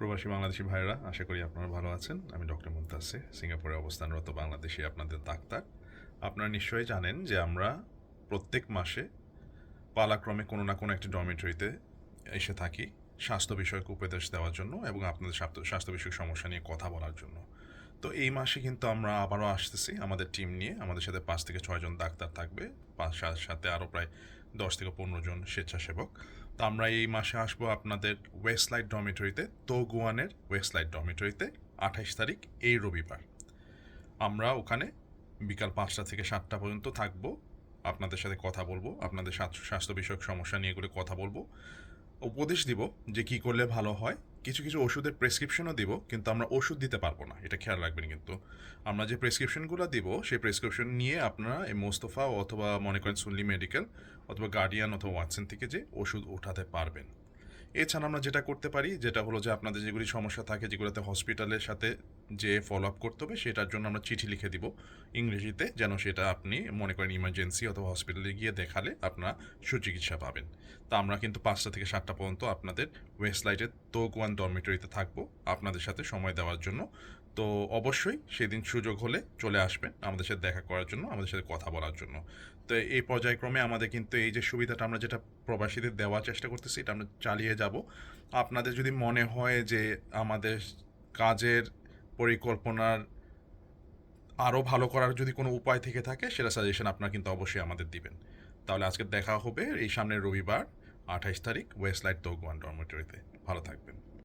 প্রবাসী বাংলাদেশি ভাইরা আশা করি আপনারা ভালো আছেন। আমি ডক্টর মুমতাসে সিঙ্গাপুরে অবস্থানরত বাংলাদেশি আপনাদের ডাক্তার। আপনারা নিশ্চয়ই জানেন যে আমরা প্রত্যেক মাসে পালাক্রমে কোনো না কোনো একটি ডরমিটরিতে এসে থাকি স্বাস্থ্য বিষয়ক উপদেশ দেওয়ার জন্য এবং আপনাদের স্বাস্থ্য বিষয়ক সমস্যা নিয়ে কথা বলার জন্য। তো এই মাসে কিন্তু আমরা আবারও আসতেছি আমাদের টিম নিয়ে। আমাদের সাথে পাঁচ থেকে ছয়জন ডাক্তার থাকবে। সাথে আরও প্রায় দশ থেকে পনেরো জন স্বেচ্ছাসেবক। তো আমরা এই মাসে আসব আপনাদের ওয়েস্ট লাইট ওয়েস্টলাইট ডরমিটরিতে তোগুয়ানের ওয়েস্টলাইট ডমিটরিতে আঠাইশ তারিখ, এই রবিবার। আমরা ওখানে বিকাল পাঁচটা থেকে সাতটা পর্যন্ত থাকব। আপনাদের সাথে কথা বলব, আপনাদের স্বাস্থ্য বিষয়ক সমস্যা নিয়ে করে কথা বলব। উপদেশ দিব যে কি করলে ভালো হয়। কিছু কিছু ওষুধের প্রেসক্রিপশনও দিব, কিন্তু আমরা ওষুধ দিতে পারব না। এটা খেয়াল রাখবেন কিন্তু। আমরা যে প্রেসক্রিপশনগুলো দিব, সেই প্রেসক্রিপশন নিয়ে আপনারা এই মোস্তফা অথবা মনে করেন সুনলি মেডিকেল অথবা গার্ডিয়ান অথবা ওয়াটসন থেকে যে ওষুধ ওঠাতে পারবেন। এছাড়া আমরা যেটা করতে পারি, যেটা হলো যে আপনাদের যেগুলি সমস্যা থাকে, যেগুলোতে হসপিটালের সাথে যে ফলো আপ করতে হবে, সেটার জন্য আমরা চিঠি লিখে দিব ইংরেজিতে, যেন সেটা আপনি মনে করেন ইমার্জেন্সি অথবা হসপিটালে গিয়ে দেখালে আপনারা সুচিকিৎসা পাবেন। তা আমরা কিন্তু পাঁচটা থেকে সাতটা পর্যন্ত আপনাদের ওয়েস্টলাইটের তোক ওয়ান ডরমিটরিতে থাকব আপনাদের সাথে সময় দেওয়ার জন্য। তো অবশ্যই সেদিন সুযোগ হলে চলে আসবেন আমাদের সাথে দেখা করার জন্য, আমাদের সাথে কথা বলার জন্য। তো এই পর্যায়ক্রমে আমাদের কিন্তু এই যে সুবিধাটা আমরা যেটা প্রবাসীদের দেওয়ার চেষ্টা করতেছি, এটা আমরা চালিয়ে যাব। আপনাদের যদি মনে হয় যে আমাদের কাজের পরিকল্পনার আরও ভালো করার যদি কোনো উপায় থেকে থাকে, সেটা সাজেশন আপনারা কিন্তু অবশ্যই আমাদের দিবেন। তাহলে আজকে দেখা হবে এই সামনের রবিবার, আঠাইশ তারিখ ওয়েস্টলাইট দোগওয়ান ডরমেটরিতে। ভালো থাকবেন।